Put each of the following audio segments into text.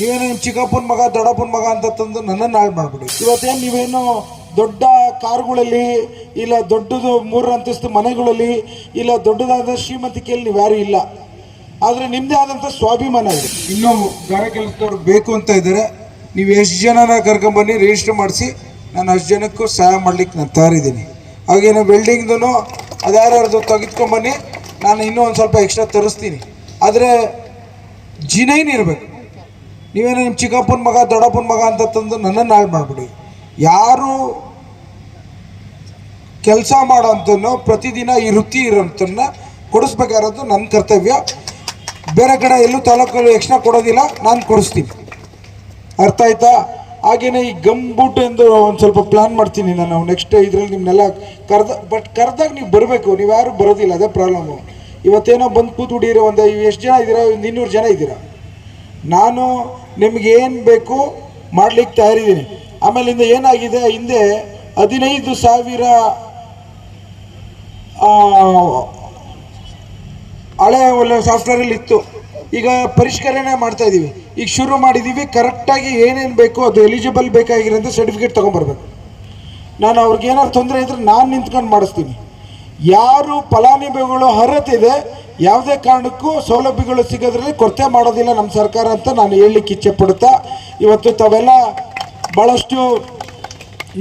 ನೀವೇನು ನಿಮ್ಮ ಚಿಕ್ಕಪ್ಪನ ಮಗ, ದೊಡ್ಡಪ್ಪನ ಮಗ ಅಂತ ತಂದು ನನ್ನನ್ನು ಹಾಳು ಮಾಡಿಬಿಡಿ ಇವತ್ತೇನು ನೀವೇನು ದೊಡ್ಡ ಕಾರುಗಳಲ್ಲಿ ಇಲ್ಲ ದೊಡ್ಡದು ಮೂರು ಅಂತಸ್ತು ಮನೆಗಳಲ್ಲಿ ಇಲ್ಲ ದೊಡ್ಡದಾದ ಶ್ರೀಮಂತಿಕೆಯಲ್ಲಿ ನೀವು ಯಾರು ಇಲ್ಲ. ಆದರೆ ನಿಮ್ಮದೇ ಆದಂಥ ಸ್ವಾಭಿಮಾನ ಇದೆ. ಇನ್ನೂ ಗಾರೆ ಕೆಲಸದವ್ರು ಬೇಕು ಅಂತ ಇದ್ದಾರೆ. ನೀವು ಎಷ್ಟು ಜನನ ಕರ್ಕೊಂಬನ್ನಿ ರಿಜಿಸ್ಟರ್ ಮಾಡಿಸಿ. ನಾನು ಅಷ್ಟು ಜನಕ್ಕೂ ಸಹಾಯ ಮಾಡ್ಲಿಕ್ಕೆ ನಾನು ತಯಾರಿದ್ದೀನಿ. ಹಾಗೇನು ವೆಲ್ಡಿಂಗ್ದು ಅದ್ಯಾರ್ಯಾರ್ದು ತೆಗೆದುಕೊಂಬನ್ನಿ ನಾನು ಇನ್ನೂ ಒಂದು ಸ್ವಲ್ಪ ಎಕ್ಸ್ಟ್ರಾ ತರಿಸ್ತೀನಿ. ಆದರೆ, ಜಿನೈನ್ ಇರಬೇಕು. ನೀವೇನು ನಿಮ್ಮ ಚಿಕ್ಕಪ್ಪನ ಮಗ, ದೊಡ್ಡಪ್ಪನ ಮಗ ಅಂತ ತಂದು ನನ್ನನ್ನು ಹಾಳು ಮಾಡಿಬಿಡಿ. ಯಾರು ಕೆಲಸ ಮಾಡೋಂಥನ್ನು ಪ್ರತಿದಿನ ಈ ವೃತ್ತಿ ಇರೋಂಥನ್ನ ಕೊಡಿಸ್ಬೇಕಾಗಿರೋದು ನನ್ನ ಕರ್ತವ್ಯ. ಬೇರೆ ಕಡೆ ಎಲ್ಲೂ ತಾಲೂಕಲ್ಲಿ ಎಕ್ಸ್ಟ್ರಾ ಕೊಡೋದಿಲ್ಲ, ನಾನು ಕೊಡಿಸ್ತೀನಿ. ಅರ್ಥ ಆಯ್ತಾ? ಹಾಗೇನೆ ಈ ಗಂಬೂಟ್ ಬೂಟ್ ಎಂದು ಒಂದು ಸ್ವಲ್ಪ ಪ್ಲಾನ್ ಮಾಡ್ತೀನಿ ನಾನು. ನೆಕ್ಸ್ಟ್ ಇದರಲ್ಲಿ ನಿಮ್ಮನ್ನೆಲ್ಲ ಕರೆದ ಬಟ್ ಕರೆದಾಗ ನೀವು ಬರಬೇಕು. ನೀವು ಯಾರು ಬರೋದಿಲ್ಲ, ಅದೇ ಪ್ರಾಬ್ಲಮ್ಮು ಇವತ್ತೇನೋ ಬಂದು ಕೂತ್ಬಿಟ್ಟಿರೋ ಒಂದು ಎಷ್ಟು ಜನ ಇದ್ದೀರಾ? ಒಂದು ಇನ್ನೂರು ಜನ ಇದ್ದೀರಾ? ನಾನು ನಿಮ್ಗೆ ಏನು ಬೇಕು ಮಾಡಲಿಕ್ಕೆ ತಯಾರಿದ್ದೀನಿ. ಆಮೇಲಿಂದ ಏನಾಗಿದೆ, ಹಿಂದೆ ಹದಿನೈದು ಸಾವಿರ ಹಳೆ ಒಳ್ಳೆ ಸಾಫ್ಟ್ವೇರಲ್ಲಿ ಇತ್ತು. ಈಗ ಪರಿಷ್ಕರಣೆ ಮಾಡ್ತಾ ಇದ್ದೀವಿ ಈಗ ಶುರು ಮಾಡಿದ್ದೀವಿ ಕರೆಕ್ಟಾಗಿ ಏನೇನು ಬೇಕು ಅದು ಎಲಿಜಿಬಲ್ ಬೇಕಾಗಿರೋಂಥ ಸರ್ಟಿಫಿಕೇಟ್ ತೊಗೊಂಬರ್ಬೇಕು. ನಾನು ಅವ್ರಿಗೆ ಏನಾದ್ರು ತೊಂದರೆ ಇದ್ದರೆ ನಾನು ನಿಂತ್ಕೊಂಡು ಮಾಡಿಸ್ತೀನಿ. ಯಾರು ಫಲಾನುಭವಿಗಳು ಅರ್ಹತೆ ಇದೆ ಯಾವುದೇ ಕಾರಣಕ್ಕೂ ಸೌಲಭ್ಯಗಳು ಸಿಗೋದ್ರಲ್ಲಿ ಕೊರತೆ ಮಾಡೋದಿಲ್ಲ ನಮ್ಮ ಸರ್ಕಾರ ಅಂತ ನಾನು ಹೇಳಲಿಕ್ಕೆ ಇಚ್ಛೆ ಪಡುತ್ತಾ, ಇವತ್ತು ತಾವೆಲ್ಲ ಭಾಳಷ್ಟು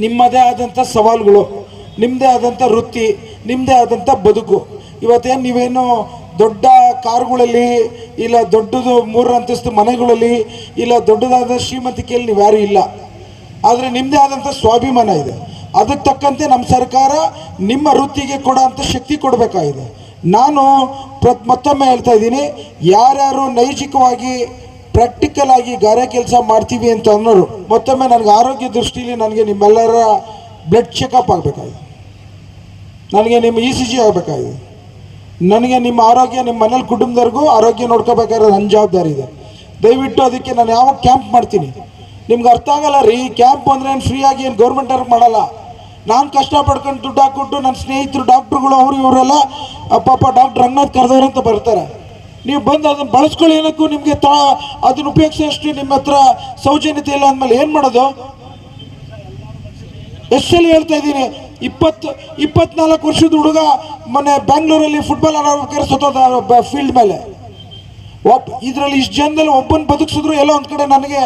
ನಿಮ್ಮದೇ ಆದಂಥ ಸವಾಲುಗಳು, ನಿಮ್ಮದೇ ಆದಂಥ ವೃತ್ತಿ, ನಿಮ್ಮದೇ ಆದಂಥ ಬದುಕು. ಇವತ್ತೇನು ನೀವೇನು ದೊಡ್ಡ ಕಾರುಗಳಲ್ಲಿ ಇಲ್ಲ ದೊಡ್ಡದು ಮೂರು ಅಂತಸ್ತು ಮನೆಗಳಲ್ಲಿ ಇಲ್ಲ ದೊಡ್ಡದಾದ ಶ್ರೀಮಂತಿಕೆಯಲ್ಲಿ ನೀವು ಯಾರೂ ಇಲ್ಲ. ಆದರೆ ನಿಮ್ಮದೇ ಆದಂಥ ಸ್ವಾಭಿಮಾನ ಇದೆ. ಅದಕ್ಕೆ ತಕ್ಕಂತೆ ನಮ್ಮ ಸರ್ಕಾರ ನಿಮ್ಮ ವೃತ್ತಿಗೆ ಕೊಡೋ ಅಂಥ ಶಕ್ತಿ ಕೊಡಬೇಕಾಗಿದೆ. ನಾನು ಮತ್ತೊಮ್ಮೆ ಹೇಳ್ತಾ ಇದ್ದೀನಿ, ಯಾರ್ಯಾರು ನೈಜಿಕವಾಗಿ ಪ್ರಾಕ್ಟಿಕಲ್ ಆಗಿ ಗಾರೆ ಕೆಲಸ ಮಾಡ್ತೀವಿ ಅಂತ ಅನ್ನೋರು, ಮತ್ತೊಮ್ಮೆ ನನಗೆ ಆರೋಗ್ಯ ದೃಷ್ಟಿಯಲ್ಲಿ ನನಗೆ ನಿಮ್ಮೆಲ್ಲರ ಬ್ಲಡ್ ಚೆಕಪ್ ಆಗಬೇಕಾಗಿದೆ. ನನಗೆ ನಿಮ್ಮ ಇ ಸಿ ಜಿ ಆಗಬೇಕಾಗಿದೆ. ನನಗೆ ನಿಮ್ಮ ಆರೋಗ್ಯ ನಿಮ್ಮ ಮನೇಲಿ ಕುಟುಂಬದವ್ರಿಗೂ ಆರೋಗ್ಯ ನೋಡ್ಕೋಬೇಕಾದ್ರೆ ನನ್ನ ಜವಾಬ್ದಾರಿ ಇದೆ. ದಯವಿಟ್ಟು ಅದಕ್ಕೆ ನಾನು ಯಾವಾಗ ಕ್ಯಾಂಪ್ ಮಾಡ್ತೀನಿ? ನಿಮ್ಗೆ ಅರ್ಥ ಆಗಲ್ಲ ರೀ ಕ್ಯಾಂಪ್ ಅಂದರೆ ಏನು ಫ್ರೀಯಾಗಿ ಏನು ಗೌರ್ಮೆಂಟ್ ಅವ್ರಿಗೆ ಮಾಡಲ್ಲ. ನಾನು ಕಷ್ಟ ಪಡ್ಕೊಂಡು ದುಡ್ಡು ಹಾಕ್ಕೊಟ್ಟು ನನ್ನ ಸ್ನೇಹಿತರು, ಡಾಕ್ಟ್ರುಗಳು, ಅವರು, ಇವರೆಲ್ಲ ಪಾಪ ಡಾಕ್ಟ್ರ್ ರಂಗನಾಥ್ ಕರೆದವ್ರು ಅಂತ ಬರ್ತಾರೆ. ನೀವು ಬಂದು ಅದನ್ನು ಬಳಸ್ಕೊಳ್ಳಿ ಏನಕ್ಕೂ ನಿಮಗೆ ತಾ ಅದನ್ನು ಉಪಯೋಗಿಸೋಷ್ಟು ನಿಮ್ಮ ಹತ್ರ ಸೌಜನ್ಯತೆ ಇಲ್ಲ ಅಂದಮೇಲೆ ಏನು ಮಾಡೋದು? ಎಷ್ಟು ಸಲ ಹೇಳ್ತಾ ಇದ್ದೀನಿ, ಇಪ್ಪತ್ತು, ಇಪ್ಪತ್ನಾಲ್ಕು ವರ್ಷದ ಹುಡುಗ ಮೊನ್ನೆ ಬ್ಯಾಂಗ್ಳೂರಲ್ಲಿ ಫುಟ್ಬಾಲ್ ಆಡೋಬೇಕಾದ್ರೆ ಸತ್ತೋದ ಫೀಲ್ಡ್ ಮೇಲೆ. ಒಬ್ಬ ಇದರಲ್ಲಿ ಇಷ್ಟು ಜನದಲ್ಲಿ ಒಬ್ಬನ ಬದುಕಿಸಿದ್ರು ಎಲ್ಲೋ ಒಂದು ಕಡೆ ನನಗೆ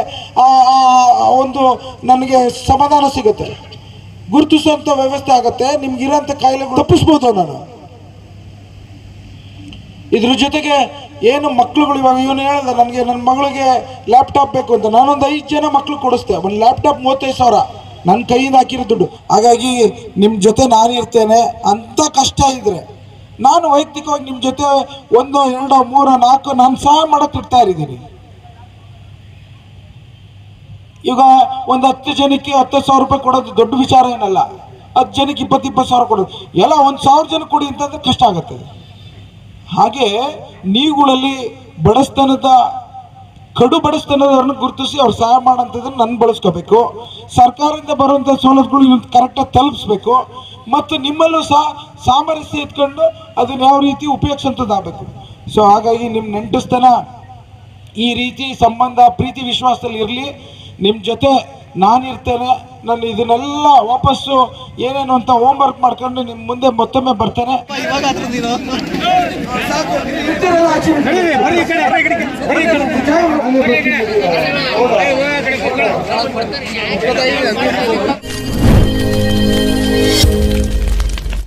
ಒಂದು, ನನಗೆ ಸಮಾಧಾನ ಸಿಗುತ್ತೆ. ಗುರುತಿಸುವಂಥ ವ್ಯವಸ್ಥೆ ಆಗುತ್ತೆ ನಿಮ್ಗೆ ಇರೋಂಥ ಕಾಯಿಲೆಗಳು ತಪ್ಪಿಸ್ಬೋದು ನಾನು. ಇದ್ರ ಜೊತೆಗೆ ಏನು ಮಕ್ಳುಗಳು ಇವಾಗ ಇವನು ಹೇಳ್ದ ನನಗೆ ನನ್ನ ಮಗಳಿಗೆ ಲ್ಯಾಪ್ಟಾಪ್ ಬೇಕು ಅಂತ, ನಾನೊಂದು ಐದು ಜನ ಮಕ್ಳು ಕೊಡಿಸ್ತೆ ಒಂದು ಲ್ಯಾಪ್ಟಾಪ್ ಮೂವತ್ತೈದು ಸಾವಿರ. ನನ್ನ ಕೈಯಿಂದ ಹಾಕಿರೋ ದುಡ್ಡು. ಹಾಗಾಗಿ ನಿಮ್ಮ ಜೊತೆ ನಾನು ಇರ್ತೇನೆ ಅಂಥ ಕಷ್ಟ ಇದ್ರೆ, ನಾನು ವೈಯಕ್ತಿಕವಾಗಿ ನಿಮ್ಮ ಜೊತೆ ಒಂದು, ಎರಡು, ಮೂರು, ನಾಲ್ಕು, ನಾನು ಸಹಾಯ ಮಾಡೋಕೆ ಇರ್ತಾ ಇದ್ದೀನಿ. ಈಗ ಒಂದು ಹತ್ತು ಜನಕ್ಕೆ ಹತ್ತು ಸಾವಿರ ರೂಪಾಯಿ ಕೊಡೋದು ದೊಡ್ಡ ವಿಚಾರ ಏನಲ್ಲ. ಹತ್ತು ಜನಕ್ಕೆ ಇಪ್ಪತ್ತು ಇಪ್ಪತ್ತು ಸಾವಿರ ಕೊಡೋದು. ಎಲ್ಲ ಒಂದು ಸಾವಿರ ಜನ ಕೊಡಿ ಅಂತಂದ್ರೆ ಕಷ್ಟ ಆಗುತ್ತೆ. ಹಾಗೆ ನೀವುಗಳಲ್ಲಿ ಬಡಸ್ತನದ, ಕಡು ಬಡಸ್ತನದವ್ರನ್ನ ಗುರುತಿಸಿ ಅವ್ರು ಸಹಾಯ ಮಾಡೋಂಥದ್ದನ್ನು ನಾನು ಬಳಸ್ಕೋಬೇಕು. ಸರ್ಕಾರದಿಂದ ಬರುವಂಥ ಸೌಲಭ್ಯಗಳು ಕರೆಕ್ಟಾಗಿ ತಲುಪಿಸ್ಬೇಕು. ಮತ್ತು ನಿಮ್ಮಲ್ಲೂ ಸಹ ಸಾಮರಸ್ಯ ಇಟ್ಕೊಂಡು ಅದನ್ನ ಯಾವ ರೀತಿ ಉಪಯೋಗಿಸೋಂಥದ್ದಾಗಬೇಕು. ಸೊ ಹಾಗಾಗಿ ನಿಮ್ಮ ನೆಂಟಸ್ತನ ಈ ರೀತಿ ಸಂಬಂಧ, ಪ್ರೀತಿ, ವಿಶ್ವಾಸದಲ್ಲಿ ಇರಲಿ. ನಿಮ್ಮ ಜೊತೆ ನಾನಿರ್ತೇನೆ ನಾನು ಇದನ್ನೆಲ್ಲ ವಾಪಸ್ಸು ಏನೇನು ಅಂತ ಹೋಮ್ ವರ್ಕ್ ಮಾಡ್ಕೊಂಡು ನಿಮ್ಮ ಮುಂದೆ ಮತ್ತೊಮ್ಮೆ ಬರ್ತೇನೆ ಬರ್ರಿ